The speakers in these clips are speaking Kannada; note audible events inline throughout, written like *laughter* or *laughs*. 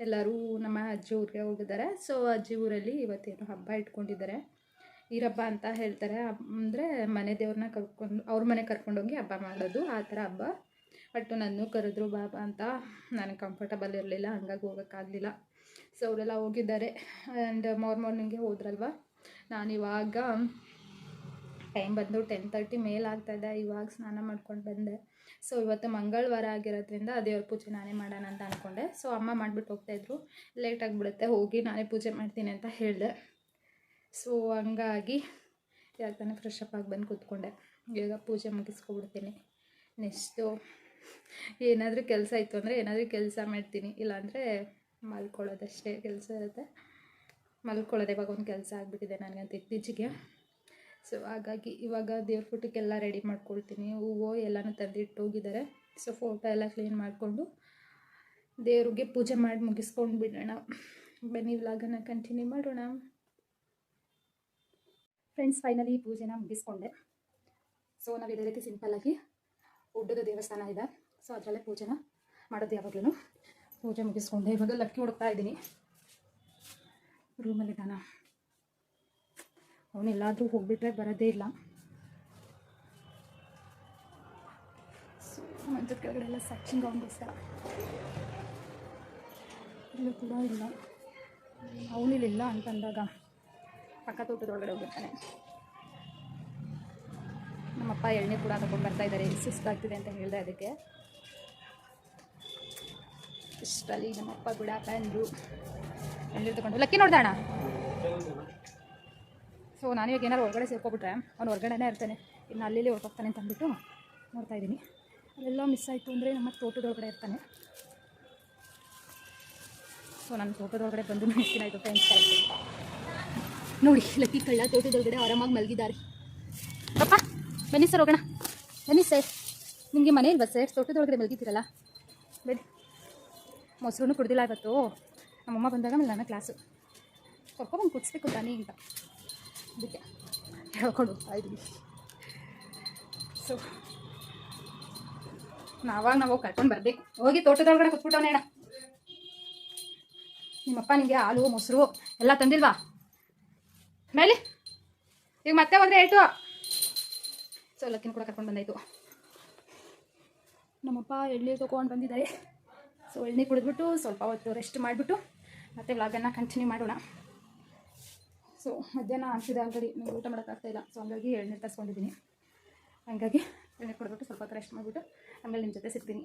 ಎಲ್ಲರೂ ನಮ್ಮ ಅಜ್ಜಿ ಊರಿಗೆ ಹೋಗಿದ್ದಾರೆ. ಸೊ ಅಜ್ಜಿ ಊರಲ್ಲಿ ಇವತ್ತೇನು ಹಬ್ಬ ಇಟ್ಕೊಂಡಿದ್ದಾರೆ. ಈರಬ್ಬ ಅಂತ ಹೇಳ್ತಾರೆ. ಅಂದರೆ ಮನೆ ದೇವ್ರನ್ನ ಕರ್ಕೊಂಡು, ಅವ್ರ ಮನೆ ಕರ್ಕೊಂಡೋಗಿ ಹಬ್ಬ ಮಾಡೋದು ಆ ಥರ ಹಬ್ಬ. ಬಟ್ ನನ್ನ ಕರೆದ್ರು, ಬಾಬಾ ಅಂತ ನನಗೆ ಕಂಫರ್ಟಬಲ್ ಇರಲಿಲ್ಲ, ಹಂಗಾಗಿ ಹೋಗೋಕ್ಕಾಗಲಿಲ್ಲ. ಸೊ ಅವರೆಲ್ಲ ಹೋಗಿದ್ದಾರೆ. ಆ್ಯಂಡ್ ಮಾರ್ ಮಾರ್ನಿಂಗೆ ಹೋದ್ರಲ್ವ? ನಾನು ಇವಾಗ ಟೈಮ್ ಬಂದು ಟೆನ್ ತರ್ಟಿ ಮೇಲೆ ಆಗ್ತಾಯಿದೆ ಇವಾಗ ಸ್ನಾನ ಮಾಡ್ಕೊಂಡು ಬಂದೆ. ಸೊ ಇವತ್ತು ಮಂಗಳವಾರ ಆಗಿರೋದ್ರಿಂದ ದೇವ್ರ ಪೂಜೆ ನಾನೇ ಮಾಡೋಣ ಅಂತ ಅಂದ್ಕೊಂಡೆ ಸೊ ಅಮ್ಮ ಮಾಡಿಬಿಟ್ಟು ಹೋಗ್ತಾಯಿದ್ರು ಲೇಟ್ ಆಗಿಬಿಡುತ್ತೆ, ಹೋಗಿ ನಾನೇ ಪೂಜೆ ಮಾಡ್ತೀನಿ ಅಂತ ಹೇಳಿದೆ. ಸೊ ಹಂಗಾಗಿ ಯಾಕಂದರೆ ಫ್ರೆಶ್ ಅಪ್ ಆಗಿ ಬಂದು ಕೂತ್ಕೊಂಡೆ. ಈಗ ಪೂಜೆ ಮುಗಿಸ್ಕೊಬಿಡ್ತೀನಿ. ನೆಕ್ಸ್ಟು ಏನಾದರೂ ಕೆಲಸ ಇತ್ತು ಅಂದರೆ ಏನಾದರೂ ಕೆಲಸ ಮಾಡ್ತೀನಿ. ಇಲ್ಲಾಂದರೆ ಮಲ್ಕೊಳ್ಳೋದಷ್ಟೇ ಕೆಲಸ ಇರುತ್ತೆ. ಮಲ್ಕೊಳ್ಳೋದು ಇವಾಗ ಒಂದು ಕೆಲಸ ಆಗಿಬಿಟ್ಟಿದೆ ನನಗಂತ ಇತ್ತೀಚೆಗೆ. ಸೊ ಹಾಗಾಗಿ ಇವಾಗ ದೇವ್ರ ಫೋಟೋಕ್ಕೆಲ್ಲ ರೆಡಿ ಮಾಡ್ಕೊಳ್ತೀನಿ. ಹೂವು ಎಲ್ಲನೂ ತಂದಿಟ್ಟು ಹೋಗಿದ್ದಾರೆ. ಸೊ ಫೋಟೋ ಎಲ್ಲ ಕ್ಲೀನ್ ಮಾಡಿಕೊಂಡು ದೇವ್ರಿಗೆ ಪೂಜೆ ಮಾಡಿ ಮುಗಿಸ್ಕೊಂಡು ಬಿಡೋಣ. ಬನ್ನಿ ವ್ಲಾಗನ್ನು ಕಂಟಿನ್ಯೂ ಮಾಡೋಣ. ಫ್ರೆಂಡ್ಸ್ ಫೈನಲಿ ಪೂಜೆನ ಮುಗಿಸ್ಕೊಂಡೆ. ಸೊ ನಾವು ಇದೇ ರೀತಿ ಸಿಂಪಲ್ಲಾಗಿ ಉಡ್ಡದ ದೇವಸ್ಥಾನ ಇದೆ. ಸೊ ಅದರಲ್ಲೇ ಪೂಜೆನ ಮಾಡೋದು ಯಾವಾಗಲೂ ಪೂಜೆ ಮುಗಿಸ್ಕೊಂಡೆ. ಇವಾಗ ಲಕ್ಕಿ ಹುಡುಕ್ತಾ ಇದ್ದೀನಿ. ರೂಮಲ್ಲಿ ಇದ್ದಾನ? ಅವನೆಲ್ಲಾದರೂ ಹೋಗ್ಬಿಟ್ರೆ ಬರೋದೇ ಇಲ್ಲ. ಮಂಚದ ಕೆಳಗಡೆ ಎಲ್ಲ ಸಚಿಂಗ್ ಅವನಿಗೋಸ್ಕರ ಇಲ್ಲೂ ಕೂಡ ಇಲ್ಲ. ಅವನಿಲ್ಲ ಅಂತಂದಾಗ ಪಕ್ಕ ತೋಟದೊಳಗಡೆ ಹೋಗಿರ್ತಾನೆ. ನಮ್ಮಪ್ಪ ಎಣ್ಣೆ ಕೂಡ ತಗೊಂಡು ಬರ್ತಾ ಇದ್ದಾರೆ ಸುಸ್ತಾಗ್ತಿದೆ ಅಂತ ಹೇಳಿದೆ ಅದಕ್ಕೆ. ಇಷ್ಟಲ್ಲಿ ನಮ್ಮಪ್ಪ ಕೂಡ ಬಂದರು ಎಣ್ಣೆ ತಗೊಂಡು ಲಕ್ಕಿ ನೋಡ್ದಣ್ಣ ಸೊ ನಾನು ಇವಾಗ ಏನಾದ್ರು ಹೊರಗಡೆ ಸೇರ್ಕೊಬಿಟ್ರೆ ಅವ್ನು ಹೊರಗಡೆನೇ ಇರ್ತಾನೆ. ಇನ್ನು ಅಲ್ಲಿ ಹೊರಟೋಗ್ತಾನೆ ಅಂತ ಅಂದ್ಬಿಟ್ಟು ನೋಡ್ತಾ ಇದ್ದೀನಿ. ಅಲ್ಲೆಲ್ಲ ಮಿಸ್ ಆಯಿತು ಅಂದರೆ ನಮ್ಮ ತೋಟದೊಳಗಡೆ ಇರ್ತಾನೆ. ಸೊ ನಾನು ತೋಟದೊಳಗಡೆ ಬಂದು ಮಿಸ್ಕಿನ ಆಯಿತು ಫ್ರೆಂಡ್ಸ್ ನೋಡಿ, ಲಕ್ಕಿ ಕಳ್ಳ ತೋಟದೊಳಗಡೆ ಆರಾಮಾಗಿ ಮಲಗಿದ್ದಾರೆ. ಅಪ್ಪ ಬನ್ನಿ ಸರ್ ಹೋಗೋಣ. ಬನ್ನಿ ಸರ್ ನಿಮಗೆ ಮನೆ ಇಲ್ವಾ ಸರ್ ತೋಟದೊಳಗಡೆ ಮಲಗಿದ್ದೀರಲ್ಲ. ಬನ್ನಿ. ಮೊಸರು ಕುಡ್ದಿಲ್ಲ ಇವತ್ತು. ನಮ್ಮಮ್ಮ ಬಂದಾಗ ಆಮೇಲೆ ನನ್ನ ಕ್ಲಾಸು ಕರ್ಕೊಬಂದು ಕುಡಿಸ್ಬೇಕು ತಾನೇ ಅಂತ. ಅದಕ್ಕೆ ಹೇಳ್ಕೊಂಡು ಹೋಗ್ತಾ ಸೊ ನಾವಾಗ ನಾವು ಕರ್ಕೊಂಡು ಬರಬೇಕು. ಹೋಗಿ ತೋಟದೊಳಗಡೆ ಕುತ್ಬಿಟ್ಟವನೇ ಅಣ್ಣ. ನಿಮ್ಮಪ್ಪ ನಿಮಗೆ ಹಾಲು, ಮೊಸರು ಎಲ್ಲ ತಂದಿಲ್ವಾ? ಮೇಲೆ. ಈಗ ಮತ್ತೆ ಹೋದ್ರೆ ಆಯಿತು ಸೊ ಲಕ್ಕಿನ ಕೂಡ ಕರ್ಕೊಂಡು ಬಂದಾಯಿತು. ನಮ್ಮಪ್ಪ ಎಳ್ನೀರು ತೊಗೊಂಡು ಬಂದಿದ್ದಾರೆ. ಸೊ ಎಳ್ನೀರು ಕುಡಿದ್ಬಿಟ್ಟು ಸ್ವಲ್ಪ ಹೊತ್ತು ರೆಸ್ಟ್ ಮಾಡಿಬಿಟ್ಟು ಮತ್ತೆ ವ್ಲಾಗನ್ನು ಕಂಟಿನ್ಯೂ ಮಾಡೋಣ. ಸೊ ಮಧ್ಯಾಹ್ನ ಆಗ್ತಿದೆ ಆಲ್ರೆಡಿ ನೀವು ಊಟ ಮಾಡೋಕ್ಕಾಗ್ತಾಯಿಲ್ಲ ಸೊ ಹಂಗಾಗಿ ಎಳ್ನೀರು ತರಿಸ್ಕೊಂಡಿದ್ದೀನಿ. ಹಂಗಾಗಿ ಎಳ್ನೀರು ಕೊಡ್ಬಿಟ್ಟು ಸ್ವಲ್ಪ ರೆಸ್ಟ್ ಮಾಡಿಬಿಟ್ಟು ಆಮೇಲೆ ನಿಮ್ಮ ಜೊತೆ ಸಿಗ್ತೀನಿ.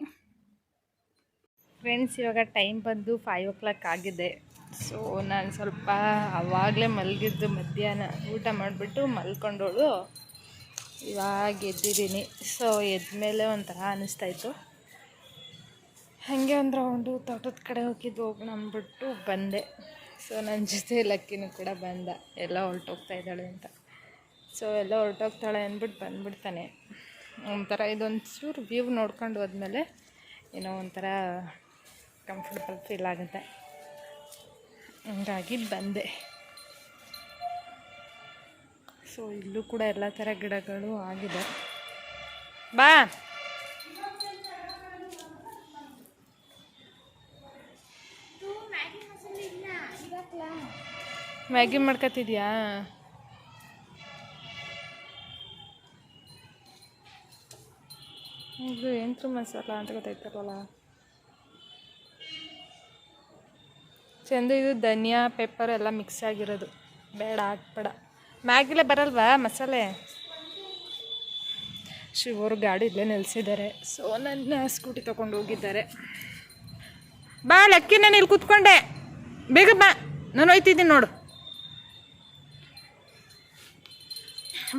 ಫ್ರೆಂಡ್ಸ್ ಇವಾಗ ಟೈಮ್ ಬಂದು ಫೈವ್ ಓ ಕ್ಲಾಕ್ ಆಗಿದೆ. ಸೊ ನಾನು ಸ್ವಲ್ಪ ಆವಾಗಲೇ ಮಲಗಿದ್ದು ಮಧ್ಯಾಹ್ನ ಊಟ ಮಾಡಿಬಿಟ್ಟು ಮಲ್ಕೊಂಡೋಳು. ಇವಾಗ ಎದ್ದಿದ್ದೀನಿ. ಸೊ ಎದ್ಮೇಲೆ ಒಂಥರ ಅನ್ನಿಸ್ತಾಯಿತ್ತು ಹಾಗೆ ಒಂದು ರೌಂಡು ತೋಟದ ಕಡೆ ಹೋಗಿದ್ದು ಹೋಗೋಣ ಅಂದ್ಬಿಟ್ಟು ಬಂದೆ. ಸೊ ನನ್ನ ಜೊತೆ ಲಕ್ಕಿನೂ ಕೂಡ ಬಂದ. ಎಲ್ಲ ಹೊರಟೋಗ್ತಾ ಇದ್ದಾಳೆ ಅಂತ. ಸೊ ಎಲ್ಲ ಹೊರಟೋಗ್ತಾಳೆ ಅಂದ್ಬಿಟ್ಟು ಬಂದ್ಬಿಡ್ತಾನೆ. ಒಂಥರ ಇದೊಂದು ಚೂರು ವ್ಯೂ ನೋಡ್ಕೊಂಡು ಹೋದ್ಮೇಲೆ ಏನೋ ಒಂಥರ ಕಂಫರ್ಟಬಲ್ ಫೀಲ್ ಆಗುತ್ತೆ. ಹಂಗಾಗಿ ಬಂದೆ. ಸೊ ಇಲ್ಲೂ ಕೂಡ ಎಲ್ಲ ಥರ ಗಿಡಗಳು ಆಗಿದೆ. ಬಾ! ಮ್ಯಾಗಿ ಮಾಡ್ಕೊತಿದ್ಯಾ ಇದು ಎಂಟ್ರು ಮಸಾಲ ಅಂತ ಗೊತ್ತಾಯ್ತಲ್ವಲ್ಲ ಚಂದ ಇದು ಧನಿಯಾ ಪೇಪರ್ ಎಲ್ಲ ಮಿಕ್ಸ್ ಆಗಿರೋದು. ಬೇಡ, ಹಾಕ್ಬೇಡ. ಮ್ಯಾಗಿಲೇ ಬರಲ್ವಾ ಮಸಾಲೆ? ಶಿವರು ಗಾಡಿ ಇಲ್ಲೇ ನಿಲ್ಲಿಸಿದ್ದಾರೆ ಸೊ ನನ್ನ ಸ್ಕೂಟಿ ತೊಗೊಂಡು ಹೋಗಿದ್ದಾರೆ. ಬಾ, ಲಕ್ಕಿ, ನಾನು ಇಲ್ಲಿ ಕೂತ್ಕೊಂಡೆ. ಬೇಗ ಬಾ. ನಾನು ಹೋಯ್ತಿದ್ದೀನಿ ನೋಡು.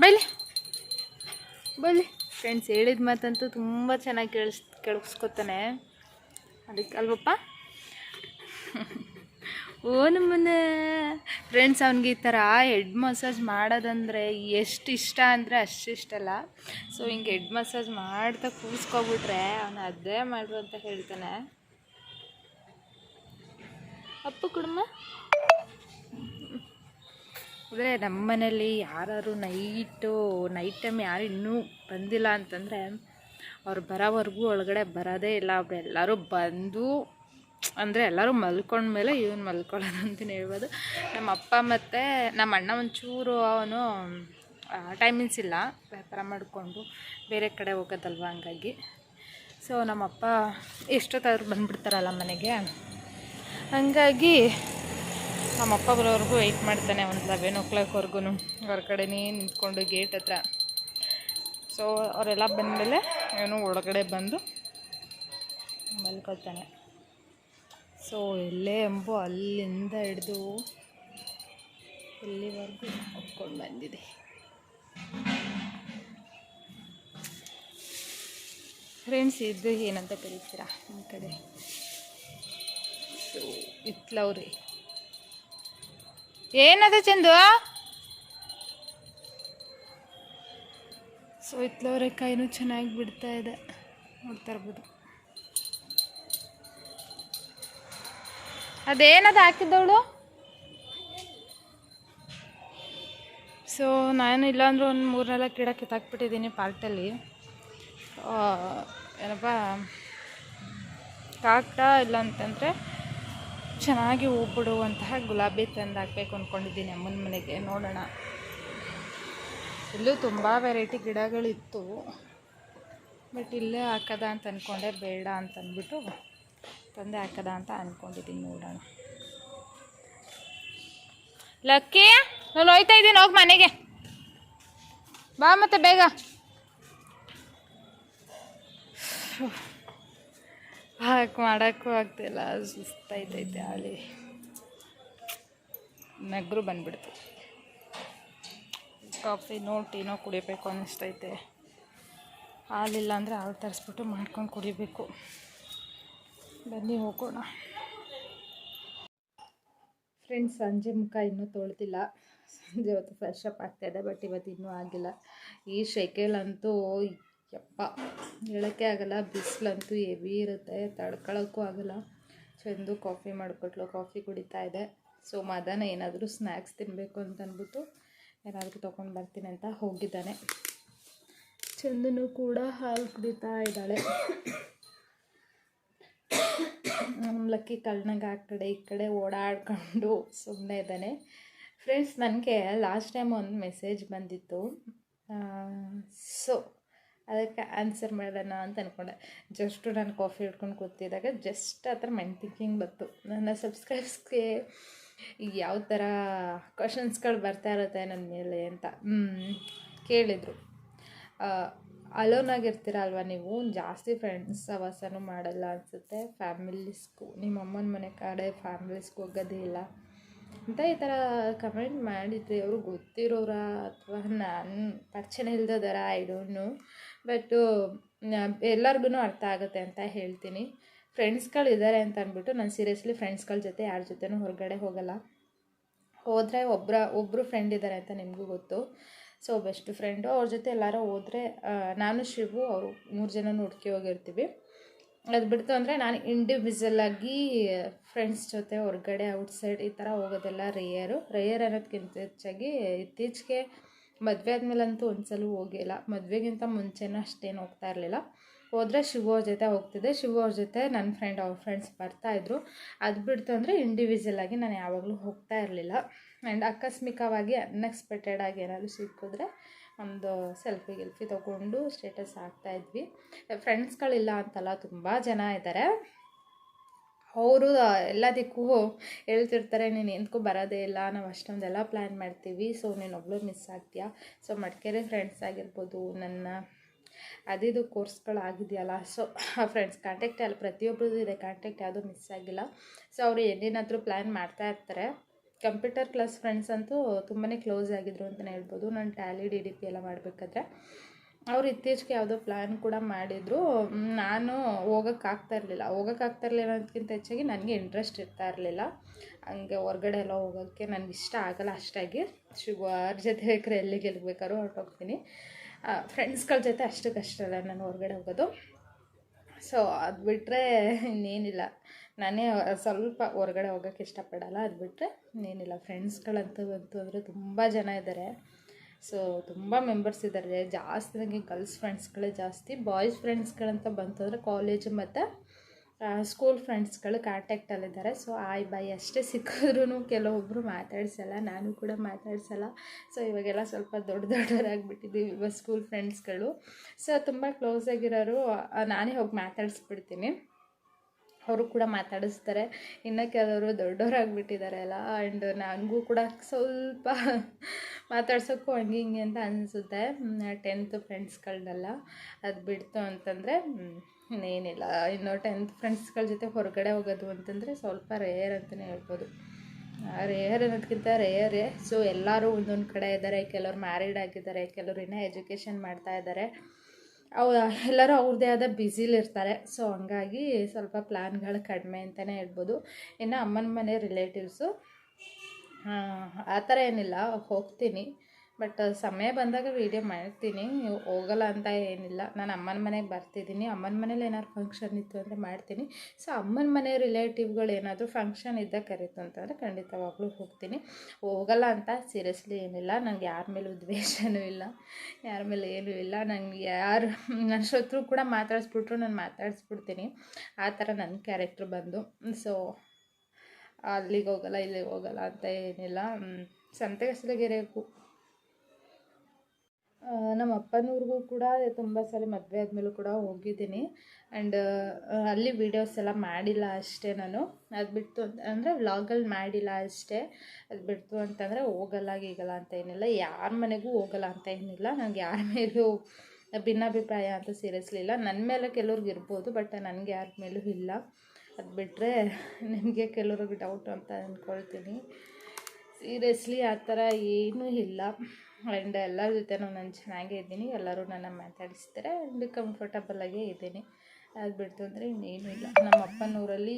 ಬೈಲಿ ಬೈಲಿ ಫ್ರೆಂಡ್ಸ್ ಹೇಳಿದ ಮಾತಂತೂ ತುಂಬ ಚೆನ್ನಾಗಿ ಕೇಳಿಸ್, ಕೇಳಿಸ್ಕೊತಾನೆ. ಅದಕ್ಕೆ ಅಲ್ವಪ್ಪ? ಓ ನಮ್ಮನೆ ಫ್ರೆಂಡ್ಸ್ ಅವ್ನಿಗೆ ಈ ಥರ ಹೆಡ್ ಮಸಾಜ್ ಮಾಡೋದಂದರೆ ಎಷ್ಟು ಇಷ್ಟ ಅಂದರೆ ಅಷ್ಟು ಇಷ್ಟ ಅಲ್ಲ. ಸೊ ಹಿಂಗೆ ಹೆಡ್ ಮಸಾಜ್ ಮಾಡ್ತಾ ಕೂಸ್ಕೊಬಿಟ್ರೆ ಅವನು ಅದೇ ಮಾಡ್ರು ಅಂತ ಹೇಳ್ತಾನೆ. ಅಪ್ಪು ಕುಡುಂಬ ಅಂದರೆ ನಮ್ಮ ಮನೇಲಿ ಯಾರು ನೈಟು ನೈಟ್ ಟೈಮ್ ಯಾರು ಇನ್ನೂ ಬಂದಿಲ್ಲ ಅಂತಂದರೆ ಅವ್ರು ಬರೋವರೆಗೂ ಒಳಗಡೆ ಬರೋದೇ ಇಲ್ಲ. ಅವ್ರು ಎಲ್ಲರೂ ಬಂದು, ಅಂದರೆ ಎಲ್ಲರೂ ಮಲ್ಕೊಂಡ್ಮೇಲೆ ಇವನು ಮಲ್ಕೊಳ್ಳೋದು ಅಂತಲೇ ಹೇಳ್ಬೋದು. ನಮ್ಮ ಅಪ್ಪ ಮತ್ತು ನಮ್ಮ ಅಣ್ಣ ಒಂಚೂರು ಅವನು ಟೈಮಿಂಗ್ಸ್ ಇಲ್ಲ. ವ್ಯಾಪಾರ ಮಾಡಿಕೊಂಡು ಬೇರೆ ಕಡೆ ಹೋಗೋದಲ್ವ ಹಂಗಾಗಿ. ಸೊ ನಮ್ಮಪ್ಪ ಎಷ್ಟೊತ್ತಾದ್ರೂ ಬಂದುಬಿಡ್ತಾರಲ್ಲ ಮನೆಗೆ. ಹಂಗಾಗಿ ನಮ್ಮಪ್ಪ ಬರೋವರೆಗೂ ವೆಯ್ಟ್ ಮಾಡ್ತಾನೆ ಒಂದು ಲೆವೆನ್ ಓ ಕ್ಲಾಕ್ವರೆಗೂ ಹೊರಗಡೆನೇ ನಿಂತ್ಕೊಂಡು ಗೇಟ್ ಹತ್ರ. ಸೊ ಅವರೆಲ್ಲ ಬಂದಮೇಲೆ ಏನು ಒಳಗಡೆ ಬಂದು ಮಲ್ಕೊತಾನೆ ಸೊ ಎಲ್ಲೇ ಎಂಬು ಅಲ್ಲಿಂದ ಹಿಡಿದು ಇಲ್ಲಿವರೆಗೂ ಹೊತ್ಕೊಂಡು ಬಂದಿದೆ. ಫ್ರೆಂಡ್ಸ್ ಇದು ಏನಂತ ಕರೀತೀರಾ? ನಿಮ್ಮ ಕಡೆ. ಸೊ ಇತ್ಲವ್ರಿ. ಏನದ ಚಂದು? ಸೊ ಇತ್ಲವರೆಕಾಯಿನೂ ಚೆನ್ನಾಗಿ ಬಿಡ್ತಾ ಇದೆ. ನೋಡ್ತಾ ಇರ್ಬೋದು ಅದೇನದು ಹಾಕಿದ್ದವಳು? ಸೊ ನಾನು ಇಲ್ಲಾಂದ್ರೆ ಒಂದು ಮೂರನೆಲ್ಲ ಗಿಡ ಕಿತ್ತಾಕ್ಬಿಟ್ಟಿದ್ದೀನಿ ಪಾರ್ಟಲ್ಲಿ ಏನಪ್ಪ ಕಾಕ್ಟ ಇಲ್ಲ ಅಂತಂದರೆ ಚೆನ್ನಾಗಿ ಹೂ ಬಿಡುವಂತಹ ಗುಲಾಬಿ ತಂದು ಹಾಕ್ಬೇಕು ಅಂದ್ಕೊಂಡಿದ್ದೀನಿ ಅಮ್ಮನ ಮನೆಗೆ. ನೋಡೋಣ. ಇಲ್ಲೂ ತುಂಬ ವೆರೈಟಿ ಗಿಡಗಳಿತ್ತು. ಬಟ್ ಇಲ್ಲೇ ಹಾಕದ ಅಂತ ಅಂದ್ಕೊಂಡೆ ಬೇಡ ಅಂತ ಅಂದ್ಬಿಟ್ಟು ತಂದೆ ಹಾಕದ ಅಂತ ಅಂದ್ಕೊಂಡಿದ್ದೀನಿ ನೋಡೋಣ. ಲಕ್ಕಿ, ನಾನು ಹೋಯ್ತಾ ಇದ್ದೀನಿ, ಹೋಗಿ ಮನೆಗೆ. ಬಾ ಮತ್ತೆ ಬೇಗ. ಹಾಕಿ, ಮಾಡೋಕ್ಕೂ ಆಗ್ತಿಲ್ಲ. ಸುಸ್ತಾಯ್ತೈತೆ ಹಾಳಿ. ನಗರು ಬಂದ್ಬಿಡ್ತು. ಕಾಫಿ ನೋಡಿ ಟೀನೋ ಕುಡಿಬೇಕು ಅನ್ನಿಸ್ತೈತೆ. ಹಾಲಿಲ್ಲ ಅಂದರೆ ಹಾಲು ತರಿಸ್ಬಿಟ್ಟು ಮಾಡ್ಕೊಂಡು ಕುಡಿಬೇಕು. ಬನ್ನಿ ಹೋಗೋಣ. ಫ್ರೆಂಡ್ಸ್ ಸಂಜೆ ಮುಖ ಇನ್ನೂ ತೊಳ್ದಿಲ್ಲ. ಸಂಜೆ ಹೊತ್ತು ಫ್ರೆಶ್ ಅಪ್ ಆಗ್ತಾಯಿದೆ ಬಟ್ ಇವತ್ತು ಇನ್ನೂ ಆಗಿಲ್ಲ. ಈ ಶೆಕೆಲಂತೂ ಯಪ್ಪ, ಹೇಳೋಕ್ಕೆ ಆಗಲ್ಲ. ಬಿಸಿಲಂತೂ ಹೆವಿ ಇರುತ್ತೆ ತಡ್ಕೊಳ್ಳೋಕ್ಕೂ ಆಗಲ್ಲ. ಚಂದು ಕಾಫಿ ಮಾಡಿಕೊಟ್ಲು, ಕಾಫಿ ಕುಡಿತಾ ಇದೆ. ಸೊ ಮದನ ಏನಾದರೂ ಸ್ನ್ಯಾಕ್ಸ್ ತಿನ್ನಬೇಕು ಅಂತ ಅಂದ್ಬಿಟ್ಟು ಏನಾದರೂ ತೊಗೊಂಡು ಬರ್ತೀನಿ ಅಂತ ಹೋಗಿದ್ದಾನೆ. ಚಂದನು ಕೂಡ ಹಾಲು ಕುಡಿತಾ ಇದ್ದಾಳೆ. ಲಕ್ಕಿ ಕಳ್ಳನಾಗ ಆ ಕಡೆ ಈ ಕಡೆ ಓಡಾಡ್ಕೊಂಡು ಸುಮ್ಮನೆ ಇದ್ದಾನೆ. ಫ್ರೆಂಡ್ಸ್ ನನಗೆ ಲಾಸ್ಟ್ ಟೈಮ್ ಒಂದು ಮೆಸೇಜ್ ಬಂದಿತ್ತು. ಸೊ ಅದಕ್ಕೆ ಆನ್ಸರ್ ಮಾಡೋಣ ಅಂತ ಅಂದ್ಕೊಂಡೆ ಜಸ್ಟು ನಾನು ಕಾಫಿ ಹಿಡ್ಕೊಂಡು ಕೂತಿದ್ದಾಗ ಜಸ್ಟ್ ಆ ಥರ ಮೈಂಡ್ ಥಿಂಕಿಂಗ್ ಬಂತು. ನನ್ನ ಸಬ್ಸ್ಕ್ರೈಬ್ಸ್ಗೆ ಯಾವ ಥರ ಕ್ವಶನ್ಸ್ಗಳು ಬರ್ತಾ ಇರುತ್ತೆ ನನ್ನ ಮೇಲೆ ಅಂತ ಕೇಳಿದರು. ಅಲೋನ್ ಆಗಿರ್ತೀರ ಅಲ್ವಾ ನೀವು? ಜಾಸ್ತಿ ಫ್ರೆಂಡ್ಸ್ ಸವಾಸನೂ ಮಾಡಲ್ಲ ಅನಿಸುತ್ತೆ. ಫ್ಯಾಮಿಲೀಸ್ಗೂ ನಿಮ್ಮ ಅಮ್ಮನ ಮನೆ ಕಡೆ ಫ್ಯಾಮಿಲೀಸ್ಗೂ ಹೋಗೋದೇ ಇಲ್ಲ ಅಂತ ಈ ಥರ ಕಮೆಂಟ್ ಮಾಡಿದ್ರಿ, ಅವರು ಗೊತ್ತಿರೋರ ಅಥವಾ ನಾನು ಪರಿಚಯ ಇಲ್ದದಾರ? ಐ ಡೋಂಟ್ ನೋ ಬಟ್ಟು ಎಲ್ಲರಿಗೂ ಅರ್ಥ ಆಗುತ್ತೆ ಅಂತ ಹೇಳ್ತೀನಿ. ಫ್ರೆಂಡ್ಸ್ಗಳು ಇದ್ದಾರೆ ಅಂತ ಅಂದ್ಬಿಟ್ಟು ನಾನು ಸೀರಿಯಸ್ಲಿ ಫ್ರೆಂಡ್ಸ್ಗಳ ಜೊತೆ ಯಾರ ಜೊತೆನೂ ಹೊರಗಡೆ ಹೋಗಲ್ಲ. ಹೋದರೆ ಒಬ್ಬರ ಒಬ್ಬರು ಫ್ರೆಂಡ್ ಇದ್ದಾರೆ ಅಂತ ನಿಮಗೂ ಗೊತ್ತು. ಸೊ ಬೆಸ್ಟ್ ಫ್ರೆಂಡು ಅವ್ರ ಜೊತೆ ಎಲ್ಲರೂ ಹೋದರೆ ನಾನು, ಶಿವು ಅವರು ಮೂರು ಜನ ಹುಡ್ಕಿ ಹೋಗಿರ್ತೀವಿ. ಅದು ಬಿಡ್ತು ಅಂದರೆ ನಾನು ಇಂಡಿವಿಜುವಲಾಗಿ ಫ್ರೆಂಡ್ಸ್ ಜೊತೆ ಹೊರಗಡೆ ಔಟ್ಸೈಡ್ ಈ ಥರ ಹೋಗೋದೆಲ್ಲ ರೇಯರು ರೇಯರ್ ಅನ್ನೋದಕ್ಕಿಂತ ಹೆಚ್ಚಾಗಿ ಇತ್ತೀಚೆಗೆ ಮದುವೆ ಆದಮೇಲಂತೂ ಒಂದ್ಸಲ ಹೋಗಿಲ್ಲ. ಮದುವೆಗಿಂತ ಮುಂಚೆನೂ ಅಷ್ಟೇನು ಹೋಗ್ತಾ ಇರಲಿಲ್ಲ. ಹೋದರೆ ಶಿವು ಅವ್ರ ಜೊತೆ ಹೋಗ್ತಿದ್ದೆ. ಶಿವು ಅವ್ರ ಜೊತೆ ನನ್ನ ಫ್ರೆಂಡ್ ಅವ್ರ ಫ್ರೆಂಡ್ಸ್ ಬರ್ತಾಯಿದ್ರು ಅದು ಬಿಡ್ತು ಅಂದರೆ ಇಂಡಿವಿಜುವಲ್ ಆಗಿ ನಾನು ಯಾವಾಗಲೂ ಹೋಗ್ತಾ ಇರಲಿಲ್ಲ. ಆ್ಯಂಡ್ ಆಕಸ್ಮಿಕವಾಗಿ ಅನ್ಎಕ್ಸ್ಪೆಕ್ಟೆಡ್ ಆಗಿ ಏನಾದರೂ ಸಿಕ್ಕಿದ್ರೆ ಒಂದು ಸೆಲ್ಫಿ ಗೆಲ್ಫಿ ತೊಗೊಂಡು ಸ್ಟೇಟಸ್ ಹಾಕ್ತಾಯಿದ್ವಿ ಫ್ರೆಂಡ್ಸ್ಗಳಿಲ್ಲ ಅಂತಲ್ಲ, ತುಂಬ ಜನ ಇದ್ದಾರೆ ಅವರು ಎಲ್ಲದಕ್ಕೂ ಹೇಳ್ತಿರ್ತಾರೆ, ನೀನು ಎಂದಕ್ಕೂ ಬರೋದೇ ಇಲ್ಲ, ನಾವು ಅಷ್ಟೊಂದೆಲ್ಲ ಪ್ಲ್ಯಾನ್ ಮಾಡ್ತೀವಿ ಸೊ ನೀನು ಒಬ್ಳು ಮಿಸ್ ಆಗ್ತೀಯಾ? ಸೊ ಮಡಿಕೇರಿ ಫ್ರೆಂಡ್ಸ್ ಆಗಿರ್ಬೋದು, ನನ್ನ ಅದಿದು ಕೋರ್ಸ್ಗಳಾಗಿದೆಯಲ್ಲ ಸೊ ಆ ಫ್ರೆಂಡ್ಸ್ ಕಾಂಟ್ಯಾಕ್ಟ್ ಅಲ್ಲಿ ಪ್ರತಿಯೊಬ್ಬರದ್ದು ಇದೆ ಕಾಂಟ್ಯಾಕ್ಟ್ ಯಾವುದೂ ಮಿಸ್ ಆಗಿಲ್ಲ. ಸೊ ಅವರು ಏನೇನಾದರೂ ಪ್ಲ್ಯಾನ್ ಮಾಡ್ತಾ ಇರ್ತಾರೆ. ಕಂಪ್ಯೂಟರ್ ಕ್ಲಾಸ್ ಫ್ರೆಂಡ್ಸ್ ಅಂತೂ ತುಂಬಾ ಕ್ಲೋಸ್ ಆಗಿದ್ರು ಅಂತಲೇ ಹೇಳ್ಬೋದು, ನಾನು ಟ್ಯಾಲಿ ಡಿ ಡಿ ಪಿ ಎಲ್ಲ ಮಾಡಬೇಕಾದ್ರೆ. ಅವ್ರು ಇತ್ತೀಚೆಗೆ ಯಾವುದೋ ಪ್ಲ್ಯಾನ್ ಕೂಡ ಮಾಡಿದರು. ನಾನು ಹೋಗೋಕ್ಕಾಗ್ತಾ ಇರಲಿಲ್ಲ. ಹೋಗೋಕ್ಕಾಗ್ತಾ ಇರಲಿಲ್ಲ ಅನ್ನೋದಕ್ಕಿಂತ ಹೆಚ್ಚಾಗಿ ನನಗೆ ಇಂಟ್ರೆಸ್ಟ್ ಇರ್ತಾ ಇರಲಿಲ್ಲ. ಹಂಗೆ ಹೊರ್ಗಡೆ ಎಲ್ಲ ಹೋಗೋಕ್ಕೆ ನನಗೆ ಇಷ್ಟ ಆಗಲ್ಲ ಅಷ್ಟಾಗಿ. ಶುಗರ್ ಜೊತೆ ಬೇಕಾದ್ರೆ ಎಲ್ಲಿ ಎಲ್ಲಿಗೆ ಬೇಕಾದ್ರೂ ಹೊರಟೋಗ್ತೀನಿ. ಫ್ರೆಂಡ್ಸ್ಗಳ ಜೊತೆ ಅಷ್ಟಕ್ಕಷ್ಟಲ್ಲ ನಾನು ಹೊರಗಡೆ ಹೋಗೋದು. ಸೊ ಅದು ಬಿಟ್ಟರೆ ಇನ್ನೇನಿಲ್ಲ. ನಾನೇ ಸ್ವಲ್ಪ ಹೊರಗಡೆ ಹೋಗೋಕ್ಕೆ ಇಷ್ಟಪಡಲ್ಲ. ಅದು ಬಿಟ್ಟರೆ ಇನ್ನೇನಿಲ್ಲ. ಫ್ರೆಂಡ್ಸ್ಗಳಂತೂ ಬಂತು ಅಂದರೆ ತುಂಬ ಜನ ಇದ್ದಾರೆ ಸೊ ತುಂಬ ಮೆಂಬರ್ಸ್ ಇದ್ದಾರೆ ಜಾಸ್ತಿ ನನಗೆ ಗರ್ಲ್ಸ್ ಫ್ರೆಂಡ್ಸ್ಗಳೇ ಜಾಸ್ತಿ. ಬಾಯ್ಸ್ ಫ್ರೆಂಡ್ಸ್ಗಳಂತ ಬಂತು ಅಂದರೆ ಕಾಲೇಜು ಮತ್ತು ಸ್ಕೂಲ್ ಫ್ರೆಂಡ್ಸ್ಗಳು ಕಾಂಟ್ಯಾಕ್ಟಲ್ಲಿದ್ದಾರೆ ಸೊ ಆಯ್ ಬಾಯ್, ಅಷ್ಟೇ ಸಿಕ್ಕಿದ್ರೂ ಕೆಲವೊಬ್ಬರು ಮಾತಾಡ್ಸಲ್ಲ. ನಾನು ಕೂಡ ಮಾತಾಡ್ಸಲ್ಲ. ಸೊ ಇವಾಗೆಲ್ಲ ಸ್ವಲ್ಪ ದೊಡ್ಡ ದೊಡ್ಡವರಾಗಿಬಿಟ್ಟಿದ್ದೀವಿ ಇವಾಗ ಸ್ಕೂಲ್ ಫ್ರೆಂಡ್ಸ್ಗಳು ಸೊ ತುಂಬ ಕ್ಲೋಸ್ ಆಗಿರೋರು ನಾನೇ ಹೋಗಿ ಮಾತಾಡಿಸ್ಬಿಡ್ತೀನಿ. ಅವರು ಕೂಡ ಮಾತಾಡಿಸ್ತಾರೆ. ಇನ್ನು ಕೆಲವರು ದೊಡ್ಡವರಾಗ್ಬಿಟ್ಟಿದ್ದಾರೆ ಅಲ್ಲ ಆ್ಯಂಡ್ ನನಗೂ ಕೂಡ ಸ್ವಲ್ಪ ಮಾತಾಡ್ಸೋಕ್ಕೂ ಹಂಗೆ ಹಿಂಗೆ ಅಂತ ಅನಿಸುತ್ತೆ. ಟೆಂತ್ ಫ್ರೆಂಡ್ಸ್ಗಳನ್ನೆಲ್ಲ ಅದು ಬಿಡ್ತು ಅಂತಂದರೆ ಇನ್ನೇನಿಲ್ಲ. ಇನ್ನು ಟೆಂತ್ ಫ್ರೆಂಡ್ಸ್ಗಳ ಜೊತೆ ಹೊರಗಡೆ ಹೋಗೋದು ಅಂತಂದರೆ ಸ್ವಲ್ಪ ರೇರ್ ಅಂತಲೇ ಹೇಳ್ಬೋದು. ರೇರ್ ಅನ್ನೋದಕ್ಕಿಂತ ರೇರೇ ಸೊ ಎಲ್ಲರೂ ಒಂದೊಂದು ಕಡೆ ಇದ್ದಾರೆ ಕೆಲವ್ರು ಮ್ಯಾರಿಡ್ ಆಗಿದ್ದಾರೆ, ಕೆಲವರು ಇನ್ನೂ ಎಜುಕೇಷನ್ ಮಾಡ್ತಾ ಇದ್ದಾರೆ ಅವ ಎಲ್ಲರೂ ಅವ್ರದ್ದೇ ಆದ ಬ್ಯುಸಿಲಿರ್ತಾರೆ ಸೊ ಹಂಗಾಗಿ ಸ್ವಲ್ಪ ಪ್ಲ್ಯಾನ್ಗಳು ಕಡಿಮೆ ಅಂತಲೇ ಹೇಳ್ಬೋದು. ಇನ್ನು ಅಮ್ಮನ ಮನೆ ರಿಲೇಟಿವ್ಸು ಆ ಥರ ಏನಿಲ್ಲ. ಹೋಗ್ತೀನಿ. ಬಟ್ ಸಮಯ ಬಂದಾಗ ವೀಡಿಯೋ ಮಾಡ್ತೀನಿ. ಹೋಗಲ್ಲ ಅಂತ ಏನಿಲ್ಲ. ನಾನು ಅಮ್ಮನ ಮನೆಗೆ ಬರ್ತಿದ್ದೀನಿ ಅಮ್ಮನ ಮನೇಲಿ ಏನಾದ್ರು ಫಂಕ್ಷನ್ ಇತ್ತು ಅಂದರೆ ಮಾಡ್ತೀನಿ. ಸೊ ಅಮ್ಮನ ಮನೆ ರಿಲೇಟಿವ್ಗಳು ಏನಾದರೂ ಫಂಕ್ಷನ್ ಇದ್ದಾಗ ಕರೀತು ಅಂತಂದರೆ ಖಂಡಿತವಾಗ್ಲೂ ಹೋಗ್ತೀನಿ. ಹೋಗಲ್ಲ ಅಂತ ಸೀರಿಯಸ್ಲಿ ಏನಿಲ್ಲ. ನನಗೆ ಯಾರ ಮೇಲೂ ಉದ್ವೇಷನೂ ಇಲ್ಲ. ಯಾರ ಮೇಲೆ ಏನೂ ಇಲ್ಲ. ನನಗೆ ಯಾರು ನನ್ನ ಶತ್ರು ಕೂಡ ಮಾತಾಡಿಸ್ಬಿಟ್ರು. ನಾನು ಮಾತಾಡಿಸ್ಬಿಡ್ತೀನಿ. ಆ ಥರ ನನ್ನ ಕ್ಯಾರೆಕ್ಟ್ರ್ ಬಂದು. ಸೊ ಅಲ್ಲಿಗೆ ಹೋಗಲ್ಲ, ಇಲ್ಲಿಗೆ ಹೋಗಲ್ಲ ಅಂತ ಏನಿಲ್ಲ. ಸಂತೆಗಸಲಗೆರೆಗೂ. ನಮ್ಮ ಅಪ್ಪನವ್ರಿಗೂ ಕೂಡ ತುಂಬ ಸಲ ಮದುವೆ ಆದಮೇಲೂ ಕೂಡ ಹೋಗಿದ್ದೀನಿ. ಆ್ಯಂಡ್ ಅಲ್ಲಿ ವೀಡಿಯೋಸ್ ಎಲ್ಲ ಮಾಡಿಲ್ಲ ಅಷ್ಟೇ ನಾನು. ಅದು ಬಿಟ್ಟು ಅಂದರೆ ವ್ಲಾಗಲ್ಲಿ ಮಾಡಿಲ್ಲ ಅಷ್ಟೇ. ಅದು ಬಿಡ್ತು ಅಂತಂದರೆ ಹೋಗಲ್ಲ ಗೀಗಲ್ಲ ಅಂತ ಏನಿಲ್ಲ. ಯಾರ ಮನೆಗೂ ಹೋಗಲ್ಲ ಅಂತ ಏನಿಲ್ಲ. ನನಗೆ ಯಾರ ಮೇಲೂ ಭಿನ್ನಾಭಿಪ್ರಾಯ ಅಂತ ಸೀರಿಯಸ್ಲಿ ಇಲ್ಲ ನನ್ನ ಮೇಲೆ ಕೆಲವ್ರಿಗೆ ಇರ್ಬೋದು ಬಟ್ ನನಗೆ ಯಾರ ಮೇಲೂ ಇಲ್ಲ. ಅದು ಬಿಟ್ಟರೆ ನಿಮಗೆ ಕೆಲವ್ರಿಗೆ ಡೌಟ್ ಅಂತ ಅಂದ್ಕೊಳ್ತೀನಿ ಸೀರಿಯಸ್ಲಿ ಆ ಥರ ಏನೂ ಇಲ್ಲ. ಆ್ಯಂಡ್ ಎಲ್ಲರ ಜೊತೆನೂ ನಾನು ಚೆನ್ನಾಗೇ ಇದ್ದೀನಿ, ಎಲ್ಲರೂ ನನ್ನ ಮಾತಾಡಿಸ್ತಾರೆ, ಆ್ಯಂಡ್ ಕಂಫರ್ಟಬಲಾಗೇ ಇದ್ದೀನಿ. ಅದು ಬಿಡ್ತು ಅಂದರೆ ಇನ್ನೇನು ಇಲ್ಲ. ನಮ್ಮ ಅಪ್ಪನೂರಲ್ಲಿ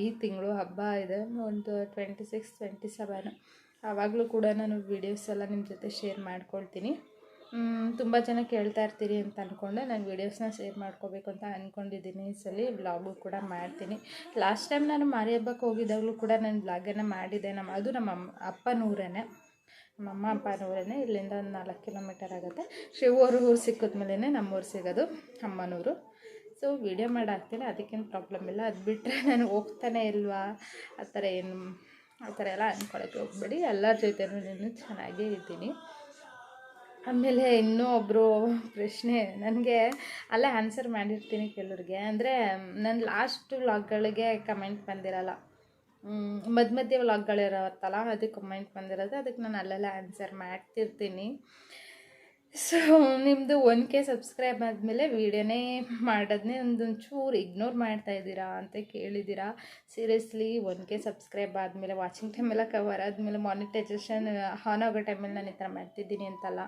ಈ ತಿಂಗಳು ಹಬ್ಬ ಇದೆ, ಒಂದು ಟ್ವೆಂಟಿ ಸಿಕ್ಸ್ ಟ್ವೆಂಟಿ ಸೆವೆನ್ ಆವಾಗಲೂ ಕೂಡ ನಾನು ವೀಡಿಯೋಸ್ ಎಲ್ಲ ನಿಮ್ಮ ಜೊತೆ ಶೇರ್ ಮಾಡ್ಕೊಳ್ತೀನಿ. ತುಂಬ ಜನ ಕೇಳ್ತಾ ಇರ್ತೀರಿ ಅಂತ ಅಂದ್ಕೊಂಡೆ ನಾನು ವೀಡಿಯೋಸ್ನ ಶೇರ್ ಮಾಡ್ಕೋಬೇಕು ಅಂತ ಅಂದ್ಕೊಂಡಿದ್ದೀನಿ ಈ ಸಲ. ವ್ಲಾಗು ಕೂಡ ಮಾಡ್ತೀನಿ. ಲಾಸ್ಟ್ ಟೈಮ್ ನಾನು ಮಾರಿ ಹಬ್ಬಕ್ಕೆ ಹೋಗಿದ್ದಾಗಲೂ ಕೂಡ ನಾನು ವ್ಲಾಗನ್ನು ಮಾಡಿದ್ದೆ. ನಮ್ಮ, ಅದು ನಮ್ಮ ಅಮ್ಮ ಅಪ್ಪನೂರೇ ನಮ್ಮ ಅಮ್ಮ ಅಪ್ಪನೂರೇ ಇಲ್ಲಿಂದ ಒಂದು ನಾಲ್ಕು ಕಿಲೋಮೀಟರ್ ಆಗುತ್ತೆ. ಶಿವೂರು ಊರು ಸಿಕ್ಕಿದ್ಮೇಲೆ ನಮ್ಮೂರು ಸಿಗೋದು ಅಮ್ಮನೂರು. ಸೊ ವೀಡಿಯೋ ಮಾಡಾಕ್ತೀನಿ ಅದಕ್ಕೇನು ಪ್ರಾಬ್ಲಮ್ ಇಲ್ಲ. ಅದು ಬಿಟ್ಟರೆ ನಾನು ಹೋಗ್ತಾನೆ ಇಲ್ವಾ? ಆ ಥರ ಏನು, ಆ ಥರ ಎಲ್ಲ ಅಂದ್ಕೊಳಕ್ಕೆ ಹೋಗ್ಬೇಡಿ. ಎಲ್ಲರ ಜೊತೆನೂ ನಾನು ಚೆನ್ನಾಗೇ ಇದ್ದೀನಿ. ಆಮೇಲೆ ಇನ್ನೂ ಒಬ್ಬರು ಪ್ರಶ್ನೆ, ನನಗೆ ಅಲ್ಲೇ ಆನ್ಸರ್ ಮಾಡಿರ್ತೀನಿ ಕೆಲವ್ರಿಗೆ ಅಂದರೆ ನನ್ನ ಲಾಸ್ಟ್ ವ್ಲಾಗ್ಗಳಿಗೆ ಕಮೆಂಟ್ ಬಂದಿರಲ್ಲ. ಮಧ್ಯ ಮಧ್ಯೆ ವ್ಲಾಗ್ಗಳಿರತ್ತಲ್ಲ ಅದಕ್ಕೆ ಕಮೆಂಟ್ ಬಂದಿರೋದು. ಅದಕ್ಕೆ ನಾನು ಅಲ್ಲೆಲ್ಲ ಆನ್ಸರ್ ಮಾಡ್ತಿರ್ತೀನಿ. ಸೊ ನಿಮ್ಮದು ಒನ್ ಕೆ ಸಬ್ಸ್ಕ್ರೈಬ್ ಆದಮೇಲೆ ವೀಡಿಯೋನೇ ಮಾಡೋದನ್ನೇ ಒಂದೊಂದು ಚೂರು ಇಗ್ನೋರ್ ಮಾಡ್ತಾ ಇದ್ದೀರಾ ಅಂತ ಕೇಳಿದ್ದೀರಾ? ಸೀರಿಯಸ್ಲಿ ಒನ್ ಕೆ ಸಬ್ಸ್ಕ್ರೈಬ್ ಆದಮೇಲೆ ವಾಚಿಂಗ್ ಟೈಮೆಲ್ಲ ಕವರ್ ಆದಮೇಲೆ ಮಾನಿಟೈಸೇಷನ್ ಆನ್ ಆಗೋ ಟೈಮಲ್ಲಿ ನಾನು ಈ ಥರ ಮಾಡ್ತಿದ್ದೀನಿ ಅಂತಲ್ಲ.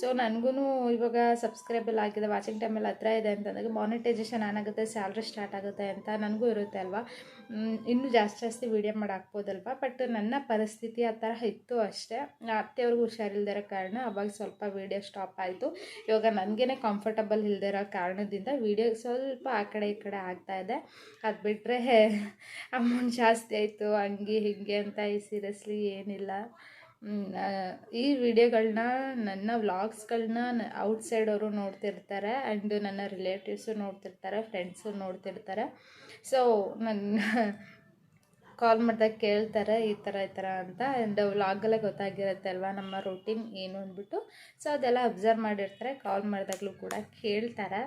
ಸೊ ನನಗೂ ಇವಾಗ ಸಬ್ಸ್ಕ್ರೈಬಲ್ ಆಗಿದೆ ವಾಚಿಂಗ್ ಟೈಮಲ್ಲಿ ಹತ್ರ ಇದೆ ಅಂತಂದಾಗ ಮಾನಿಟೈಸೇಷನ್ ಆನ್ ಆಗುತ್ತೆ ಸ್ಯಾಲ್ರಿ ಸ್ಟಾರ್ಟ್ ಆಗುತ್ತೆ ಅಂತ ನನಗೂ ಇರುತ್ತೆ ಅಲ್ವಾ? ಇನ್ನೂ ಜಾಸ್ತಿ ಜಾಸ್ತಿ ವೀಡಿಯೋ ಮಾಡಿ ಹಾಕ್ಬೋದಲ್ವ? ಬಟ್ ನನ್ನ ಪರಿಸ್ಥಿತಿ ಆ ಥರ ಇತ್ತು ಅಷ್ಟೇ. ಅತ್ತೆಯವ್ರಿಗೂ ಹುಷಾರಿಲ್ದಿರೋ ಕಾರಣ ಅವಾಗ ಸ್ವಲ್ಪ ವೀಡಿಯೋ ಸ್ಟಾಪ್ ಆಯಿತು. ಇವಾಗ ನನಗೇ ಕಂಫರ್ಟಬಲ್ ಇಲ್ದಿರೋ ಕಾರಣದಿಂದ ವೀಡಿಯೋ ಸ್ವಲ್ಪ ಆ ಕಡೆ ಈ ಕಡೆ ಆಗ್ತಾ ಇದೆ. ಅದು ಬಿಟ್ಟರೆ *laughs* ಅಮೌಂಟ್ ಜಾಸ್ತಿ ಆಯಿತು, ಹಂಗೆ ಹಿಂಗೆ ಅಂತ ಈ ಸೀರಿಯಸ್ಲಿ ಏನಿಲ್ಲ. ಈ ವಿಡಿಯೋಗಳನ್ನ ನನ್ನ ವ್ಲಾಗ್ಸ್ಗಳನ್ನ ಔಟ್ಸೈಡ್ ಅವರು ನೋಡ್ತಿರ್ತಾರೆ ಆ್ಯಂಡ್ ನನ್ನ ರಿಲೇಟಿವ್ಸು ನೋಡ್ತಿರ್ತಾರೆ, ಫ್ರೆಂಡ್ಸು ನೋಡ್ತಿರ್ತಾರೆ. ಸೊ ನನ್ನ ಕಾಲ್ *laughs* ಮಾಡಿದಾಗ ಕೇಳ್ತಾರೆ, ಈ ಥರ ಈ ಥರ ಅಂತ. ಆ್ಯಂಡ್ ವ್ಲಾಗಲ್ಲೇ ಗೊತ್ತಾಗಿರುತ್ತೆ ಅಲ್ವಾ ನಮ್ಮ ರೂಟೀನ್ ಏನು ಅಂದ್ಬಿಟ್ಟು. ಸೊ ಅದೆಲ್ಲ ಅಬ್ಸರ್ವ್ ಮಾಡಿರ್ತಾರೆ ಕಾಲ್ ಮಾಡಿದಾಗಲೂ ಕೂಡ ಕೇಳ್ತಾರೆ.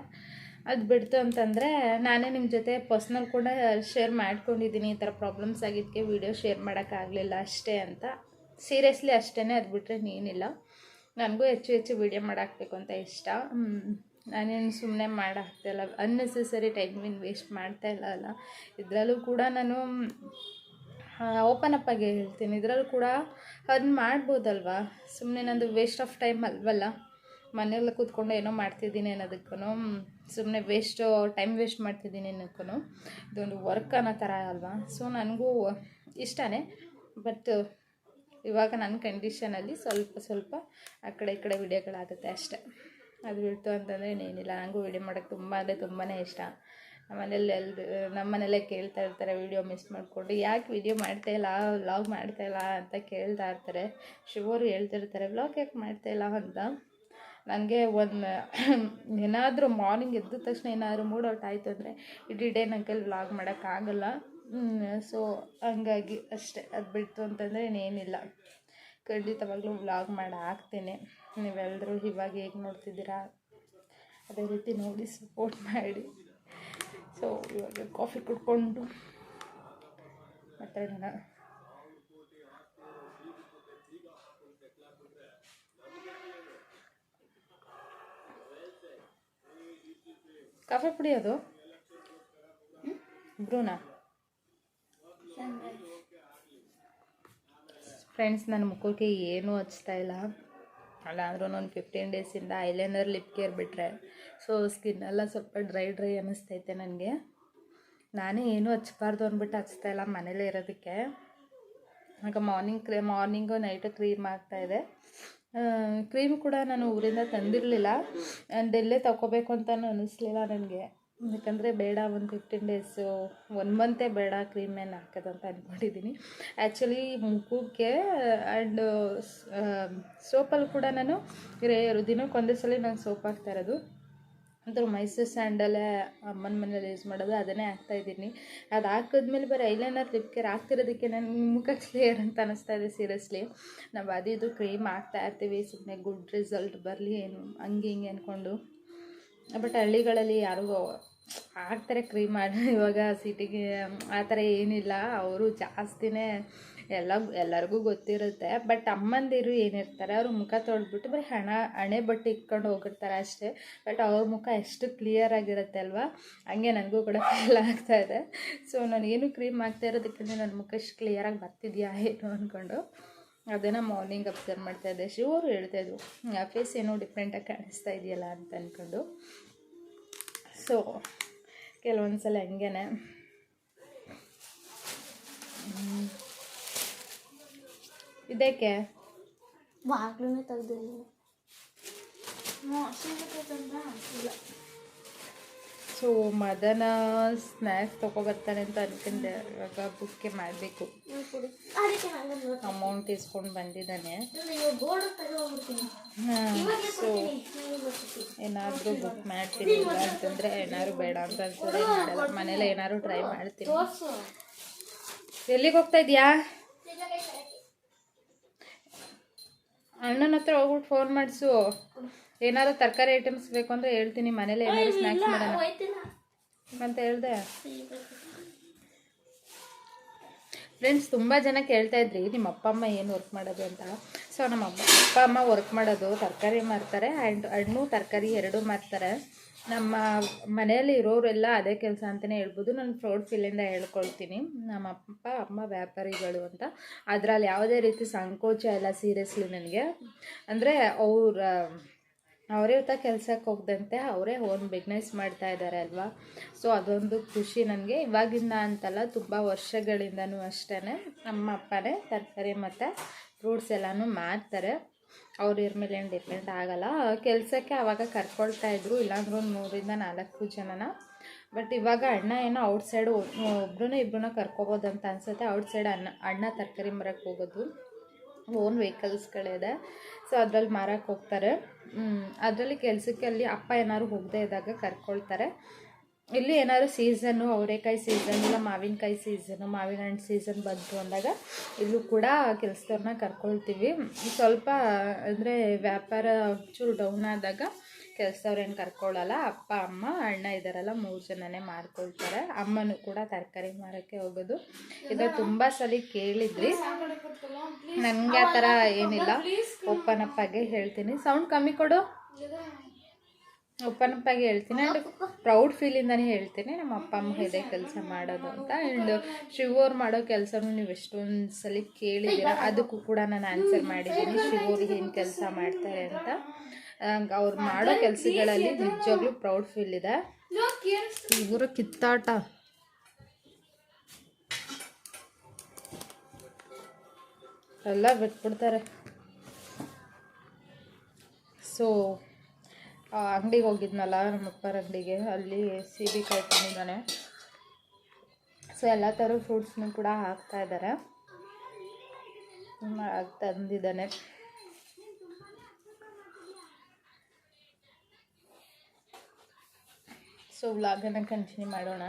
ಅದು ಬಿಡ್ತು ಅಂತಂದರೆ, ನಾನೇ ನಿಮ್ಮ ಜೊತೆ ಪರ್ಸ್ನಲ್ ಕೂಡ ಶೇರ್ ಮಾಡ್ಕೊಂಡಿದ್ದೀನಿ, ಈ ಥರ ಪ್ರಾಬ್ಲಮ್ಸ್ ಆಗಿದ್ದಕ್ಕೆ ವೀಡಿಯೋ ಶೇರ್ ಮಾಡೋಕ್ಕಾಗಲಿಲ್ಲ ಅಷ್ಟೇ ಅಂತ. ಸೀರಿಯಸ್ಲಿ ಅಷ್ಟೇ ಅದು ಬಿಟ್ಟರೆ ನೀನಿಲ್ಲ ನನಗೂ ಹೆಚ್ಚು ಹೆಚ್ಚು ವೀಡಿಯೋ ಮಾಡಾಕಬೇಕು ಅಂತ ಇಷ್ಟ. ನಾನೇನು ಸುಮ್ಮನೆ ಮಾಡಾಕ್ತಾಯಿಲ್ಲ ಅನ್ನೆಸೆಸರಿ ಟೈಮಿನ ವೇಸ್ಟ್ ಮಾಡ್ತಾ ಇಲ್ಲ ಅಲ್ಲ. ಇದರಲ್ಲೂ ಕೂಡ ನಾನು ಓಪನ್ ಅಪ್ ಆಗಿ ಹೇಳ್ತೀನಿ. ಇದರಲ್ಲೂ ಕೂಡ ಅರ್ನ್ ಮಾಡ್ಬೋದಲ್ವಾ? ಸುಮ್ಮನೆ ನಂದು ವೇಸ್ಟ್ ಆಫ್ ಟೈಮ್ ಅಲ್ವಲ್ಲ? ಮನೆಯಲ್ಲ ಕೂತ್ಕೊಂಡು ಏನೋ ಮಾಡ್ತಿದ್ದೀನಿ ಅನ್ನೋದಕ್ಕೂ ಸುಮ್ಮನೆ ವೇಸ್ಟು ಟೈಮ್ ವೇಸ್ಟ್ ಮಾಡ್ತಿದ್ದೀನಿ ಅನ್ನೋಕ್ಕೂ ಇದೊಂದು ವರ್ಕ್ ಅನ್ನೋ ಥರ ಅಲ್ವಾ? ಸೊ ನನಗೂ ಇಷ್ಟನೇ. ಬಟ್ ಇವಾಗ ನನ್ನ ಕಂಡೀಷನಲ್ಲಿ ಸ್ವಲ್ಪ ಸ್ವಲ್ಪ ಆ ಕಡೆ, ಈ ಕಡೆ ವಿಡಿಯೋಗಳಾಗುತ್ತೆ ಅಷ್ಟೇ. ಅದು ಬಿಡ್ತು ಅಂತಂದರೆ ಏನಿಲ್ಲ ನನಗೂ ವಿಡಿಯೋ ಮಾಡೋಕ್ಕೆ ತುಂಬ, ಅಂದರೆ ತುಂಬಾ ಇಷ್ಟ. ನಮ್ಮನೇಲಿ ಎಲ್ರು ನಮ್ಮನೆಲ್ಲೇ ಕೇಳ್ತಾ ಇರ್ತಾರೆ ವಿಡಿಯೋ ಮಿಸ್ ಮಾಡಿಕೊಂಡು. ಯಾಕೆ ವಿಡಿಯೋ ಮಾಡ್ತಾಯಿಲ್ಲ ವ್ಲಾಗ್ ಮಾಡ್ತಾಯಿಲ್ಲ ಅಂತ ಕೇಳ್ತಾ ಇರ್ತಾರೆ. ಶಿವರು ಹೇಳ್ತಿರ್ತಾರೆ ವ್ಲಾಗ್ ಯಾಕೆ ಮಾಡ್ತಾ ಇಲ್ಲ? ಅಂತ. ನನಗೆ ಒಂದು, ಏನಾದರೂ ಮಾರ್ನಿಂಗ್ ಎದ್ದ ತಕ್ಷಣ ಏನಾದರೂ ಮೂಡ್ ಔಟ್ ಆಯಿತು ಅಂದರೆ, ಇಡೀ ಡೇ ನನ್ನ ಕೈಲಿ ವ್ಲಾಗ್ ಮಾಡೋಕ್ಕಾಗಲ್ಲ ಸೊ ಹಂಗಾಗಿ ಅಷ್ಟೇ. ಅದು ಬಿಡ್ತು ಅಂತಂದರೆ ಇನ್ನೇನಿಲ್ಲ ಖಂಡಿತವಾಗ್ಲೂ ವ್ಲಾಗ್ ಮಾಡಿ ಹಾಕ್ತೇನೆ ನೀವೆಲ್ಲರೂ ಇವಾಗ ಹೇಗೆ ನೋಡ್ತಿದ್ದೀರಾ? ಅದೇ ರೀತಿ ನೋಡಿ ಸಪೋರ್ಟ್ ಮಾಡಿ. ಸೊ ಇವಾಗ ಕಾಫಿ ಕುಡ್ಕೊಂಡು ಮಾತಾಡೋಣ. ಕಾಫಿ ಪುಡಿ ಅದು ಬ್ರೂನಾ? ಫ್ರೆಂಡ್ಸ್ ನನ್ನ ಮುಖಕ್ಕೆ ಏನೂ ಹಚ್ತಾ ಇಲ್ಲ. ಅಲ್ಲ ಅಂದ್ರೂ ಒಂದು ಫಿಫ್ಟೀನ್ ಡೇಸಿಂದ ಐಲೈನರ್ ಲಿಪ್ ಕೇರ್ ಬಿಟ್ಟರೆ ಸೊ ಸ್ಕಿನ್ ಎಲ್ಲ ಸ್ವಲ್ಪ ಡ್ರೈ ಡ್ರೈ ಅನ್ನಿಸ್ತೈತೆ ನನಗೆ. ನಾನೇ ಏನೂ ಹಚ್ಬಾರ್ದು ಅಂದ್ಬಿಟ್ಟು ಹಚ್ತಾ ಇಲ್ಲ ಮನೇಲೇ ಇರೋದಕ್ಕೆ. ಆಗ morning cream morning night cream ಆಗ್ತಾಯಿದೆ ಕ್ರೀಮ್ ಕೂಡ ನಾನು ಊರಿಂದ ತಂದಿರಲಿಲ್ಲ. ಎಲ್ಲೇ ತಗೋಬೇಕು ಅಂತಲೂ ಅನ್ನಿಸ್ಲಿಲ್ಲ ನನಗೆ. ಯಾಕಂದರೆ ಬೇಡ ಒಂದು ಫಿಫ್ಟೀನ್ ಡೇಸು ಒನ್ ಮಂತೇ ಬೇಡ ಕ್ರೀಮ್ ಏನು ಹಾಕೋದಂತ ಅಂದ್ಕೊಂಡಿದ್ದೀನಿ ಆ್ಯಕ್ಚುಲಿ ಮುಖಕ್ಕೆ ಆ್ಯಂಡ್ ಸೋಪಲ್ಲಿ ಕೂಡ ನಾನು ದಿನಕ್ಕೆ ದಿನಕ್ಕೊಂದೇ ಸಲ ನಾನು ಸೋಪ್ ಹಾಕ್ತಾ ಇರೋದು. ಅಂದ್ರೆ ಮೈಸೂರು ಸ್ಯಾಂಡಲೇ ಅಮ್ಮನ ಮನೇಲಿ ಯೂಸ್ ಮಾಡೋದು, ಅದನ್ನೇ ಹಾಕ್ತಾಯಿದ್ದೀನಿ ಅದು ಹಾಕಿದ್ಮೇಲೆ ಬರೀ ಐಲೈನರ್ ಲಿಪ್ ಕೇರ್ ಹಾಕ್ತಿರೋದಕ್ಕೆ ನನ್ನ ಮುಖ ಕ್ಲಿಯರ್ ಅಂತ ಅನ್ನಿಸ್ತಾ ಇದೆ ಸೀರಿಯಸ್ಲಿ ನಾವು ಅದು ಇದು ಕ್ರೀಮ್ ಹಾಕ್ತಾ ಇರ್ತೀವಿ ಸುಮ್ಮನೆ ಗುಡ್ ರಿಸಲ್ಟ್ ಬರಲಿ ಏನು, ಹಂಗೆ ಹಿಂಗೆ ಅಂದ್ಕೊಂಡು ಬಟ್ ಹಳ್ಳಿಗಳಲ್ಲಿ ಯಾರು ಹಾಕ್ತಾರೆ ಕ್ರೀಮ್ ಮಾಡಿ ಇವಾಗ ಸಿಟಿಗೆ ಆ ಥರ ಏನಿಲ್ಲ. ಅವರು ಜಾಸ್ತಿನೇ ಎಲ್ಲ, ಎಲ್ಲರಿಗೂ ಗೊತ್ತಿರುತ್ತೆ. ಬಟ್ ಅಮ್ಮಂದಿರು ಏನಿರ್ತಾರೆ, ಅವರು ಮುಖ ತೊಳೆದ್ಬಿಟ್ಟು ಬರೀ ಹಣ, ಹಣೆ ಬಟ್ಟೆ ಇಟ್ಕೊಂಡು ಹೋಗಿರ್ತಾರೆ ಅಷ್ಟೇ. ಬಟ್ ಅವ್ರ ಮುಖ ಎಷ್ಟು ಕ್ಲಿಯರ್ ಆಗಿರುತ್ತೆ ಅಲ್ವಾ? ಹಂಗೆ ನನಗೂ ಕೂಡ ಫೀಲ್ ಆಗ್ತಾ ಇದೆ. ಸೊ ನಾನು ಏನು ಕ್ರೀಮ್ ಹಾಕ್ತಾ ಇರೋದಕ್ಕಿಂತ ನನ್ನ ಮುಖ ಎಷ್ಟು ಕ್ಲಿಯರಾಗಿ ಬರ್ತಿದ್ಯಾ, ಏನು ಅಂದ್ಕೊಂಡು ಅದನ್ನು ಮಾರ್ನಿಂಗ್ ಅಬ್ಸರ್ವ್ ಮಾಡ್ತಾ ಇದ್ದೆ. ಶಿವರು ಹೇಳ್ತಾಯಿದ್ರು ಫೇಸ್ ಏನೋ ಡಿಫ್ರೆಂಟಾಗಿ ಕಾಣಿಸ್ತಾ ಇದೆಯಲ್ಲ ಅಂತ ಅಂದ್ಕೊಂಡು ಸೊ ಕೆಲವೊಂದು ಸಲ ಹಂಗೆ. ಇದಕ್ಕೆ? ಬಾಗ್ಲೂ ತೆಗ್ದಿಲ್ಲ. ಸೊ ಮದನ ಸ್ನ್ಯಾಕ್ಸ್ ತೊಗೊಬರ್ತಾನೆ ಅಂತ ಅನ್ಕೊಂಡೆ. ಇವಾಗ ಬುಕ್ಕೆ ಮಾಡಬೇಕು. ಅಮೌಂಟ್ ಇಸ್ಕೊಂಡು ಬಂದಿದ್ದಾನೆ. ಸೊ ಏನಾದರೂ ಬುಕ್ ಮಾಡ್ತೀನಿ. ಇಲ್ಲ ಅಂತಂದರೆ ಏನಾದ್ರು ಬೇಡ ಅಂತ ಅನ್ಸಿದ್ರೆ ಮಾಡಲ್ಲ. ಮನೇಲಿ ಏನಾದ್ರು ಟ್ರೈ ಮಾಡ್ತೀನಿ. ಎಲ್ಲಿಗೆ ಹೋಗ್ತಾ ಇದೆಯಾ? ಅಣ್ಣನ ಹತ್ರ ಹೋಗ್ಬಿಟ್ಟು ಫೋನ್ ಮಾಡಿಸು. ಏನಾದ್ರು ತರಕಾರಿ ಐಟಮ್ಸ್ ಬೇಕು ಅಂದರೆ ಹೇಳ್ತೀನಿ ಮನೇಲಿ ಏನಾದ್ರು ಸ್ನಾಕ್ಸ್ ಮಾಡೋಣ. ಅಂತ ಹೇಳ್ದೆ. ಫ್ರೆಂಡ್ಸ್ ತುಂಬ ಜನ ಕೇಳ್ತಾ ಇದ್ರಿ ನಿಮ್ಮ ಅಪ್ಪ ಅಮ್ಮ ಏನು ವರ್ಕ್ ಮಾಡೋದು ಅಂತ. ಸೊ ನಮ್ಮ ಅಮ್ಮ ಅಪ್ಪ ಅಮ್ಮ ವರ್ಕ್ ಮಾಡೋದು ತರಕಾರಿ ಮಾರ್ತಾರೆ ಆ್ಯಂಡ್ ಹಣ್ಣು ತರಕಾರಿ ಎರಡೂ ಮಾರ್ತಾರೆ. ನಮ್ಮ ಮನೆಯಲ್ಲಿ ಇರೋರೆಲ್ಲ ಅದೇ ಕೆಲಸ ಅಂತಲೇ ಹೇಳ್ಬೋದು. ನಾನು ಫ್ರೌಡ್ ಫೀಲಿಂದ ಹೇಳ್ಕೊಳ್ತೀನಿ. ನಮ್ಮ ಅಪ್ಪ ಅಮ್ಮ ವ್ಯಾಪಾರಿಗಳು ಅಂತ. ಅದರಲ್ಲಿ ಯಾವುದೇ ರೀತಿ ಸಂಕೋಚ ಇಲ್ಲ ಸೀರಿಯಸ್ಲಿ ನನಗೆ. ಅಂದರೆ ಅವ್ರ ಅವರೇ ಕೆಲಸಕ್ಕೆ ಕೆಲ್ಸಕ್ಕೆ ಹೋಗ್ದಂತೆ ಅವರೇ ಓನ್ ಬಿಗ್ನೆಸ್ ಮಾಡ್ತಾ ಇದ್ದಾರೆ ಅಲ್ವಾ? ಸೊ ಅದೊಂದು ಖುಷಿ ನನಗೆ. ಇವಾಗಿಂದ ಅಂತಲ್ಲ ತುಂಬ ವರ್ಷಗಳಿಂದನೂ ಅಷ್ಟೇ ನಮ್ಮ ಅಪ್ಪನೇ ತರಕಾರಿ ಮತ್ತು ಫ್ರೂಟ್ಸ್ ಎಲ್ಲನೂ ಮಾರ್ತಾರೆ ಅವ್ರ ಇವ್ರ ಮೇಲೆ ಏನು ಡಿಪೆಂಡ್ ಆಗಲ್ಲ. ಕೆಲಸಕ್ಕೆ ಆವಾಗ ಕರ್ಕೊಳ್ತಾ ಇದ್ರು, ಇಲ್ಲಾಂದ್ರೂ ಒಂದು ಮೂರಿಂದ ನಾಲ್ಕು ಜನನ. ಬಟ್ ಇವಾಗ ಅಣ್ಣ ಏನೋ ಔಟ್ಸೈಡ್ ಒಬ್ರು ಇಬ್ಬರನ್ನ ಕರ್ಕೊಬೋದಂತ ಅಂತ ಅನ್ಸುತ್ತೆ. ಔಟ್ಸೈಡ್ ಅಣ್ಣ ಅಣ್ಣ ತರಕಾರಿ ಮರಕ್ಕೆ ಹೋಗೋದು. ಓನ್ ವೆಹಿಕಲ್ಸ್ಗಳಿದೆ ಸೊ ಅದರಲ್ಲಿ ಮಾರಕ್ಕೆ ಹೋಗ್ತಾರೆ. ಅದರಲ್ಲಿ ಕೆಲಸಕ್ಕೆ ಅಲ್ಲಿ ಅಪ್ಪ ಏನಾದ್ರು ಹೋಗದೇ ಇದ್ದಾಗ ಕರ್ಕೊಳ್ತಾರೆ. ಇಲ್ಲಿ ಏನಾದ್ರು ಸೀಸನ್ನು ಅವರೆಕಾಯಿ ಸೀಸನ್ ಇಲ್ಲ, ಮಾವಿನಕಾಯಿ ಸೀಸನು ಮಾವಿನ ಹಣ್ಣು ಸೀಸನ್ ಬಂತು ಅಂದಾಗ ಇಲ್ಲೂ ಕೂಡ ಕೆಲಸದವ್ರನ್ನ ಕರ್ಕೊಳ್ತೀವಿ. ಸ್ವಲ್ಪ ಅಂದರೆ ವ್ಯಾಪಾರ ಚೂರು ಡೌನ್ ಆದಾಗ ಕೆಲಸದವ್ರು ಏನು ಕರ್ಕೊಳ್ಳಲ್ಲ ಅಪ್ಪ, ಅಮ್ಮ, ಅಣ್ಣ ಇದ್ದಾರಲ್ಲ ಮೂರು ಜನನೇ ಮಾಡ್ಕೊಳ್ತಾರೆ. ಅಮ್ಮನೂ ಕೂಡ ತರಕಾರಿ ಮಾರೋಕ್ಕೆ ಹೋಗೋದು. ಇದು ತುಂಬ ಸಲ ಕೇಳಿದ್ರಿ. ನನಗೆ ಆ ಥರ ಏನಿಲ್ಲ. ಓಪನ್ ಆಗಿ ಹೇಳ್ತೀನಿ. ಸೌಂಡ್ ಕಮ್ಮಿ ಕೊಡು. ಒಪ್ಪನಪ್ಪಾಗಿ ಹೇಳ್ತೀನಿ. ಆ್ಯಂಡ್ ಪ್ರೌಡ್ ಫೀಲಿಂದನೇ ಹೇಳ್ತೀನಿ. ನಮ್ಮ ಅಪ್ಪ, ಅಮ್ಮ ಇದೇ ಕೆಲಸ ಮಾಡೋದು ಅಂತ. ಆ್ಯಂಡ್ ಶಿವೋರ್ ಮಾಡೋ ಕೆಲಸನೂ ನೀವು ಎಷ್ಟೊಂದು ಸಲ ಕೇಳಿದ್ದೀರ. ಅದಕ್ಕೂ ಕೂಡ ನಾನು ಆನ್ಸರ್ ಮಾಡಿದ್ದೀನಿ. ಶಿವೋರಿಗೆ ಏನು ಕೆಲಸ ಮಾಡ್ತಾರೆ ಅಂತ. ಅವ್ರು ಮಾಡೋ ಕೆಲಸಗಳಲ್ಲಿ ನಿಜವಾಗ್ಲೂ ಪ್ರೌಡ್ ಫೀಲ್ ಇದೆ. ಇವರು ಕಿತ್ತಾಟ. ಎಲ್ಲ ಬಿಟ್ಬಿಡ್ತಾರೆ. ಸೊ ಅಂಗಡಿಗೆ ಹೋಗಿದ್ನಲ್ಲ ನಮ್ಮಪ್ಪರ ಅಂಗಡಿಗೆ ಅಲ್ಲಿ ಸೀಬೆಕಾಯಿ ತಂದಿದ್ದಾನೆ. ಸೊ ಎಲ್ಲ ಥರ ಫ್ರೂಟ್ಸ್ನು ಕೂಡ ಹಾಕ್ತಾ ಇದ್ದಾರೆ ತಂದಿದ್ದಾನೆ. ಸೊ ವ್ಲಾಗನ್ನು ಕಂಟಿನ್ಯೂ ಮಾಡೋಣ.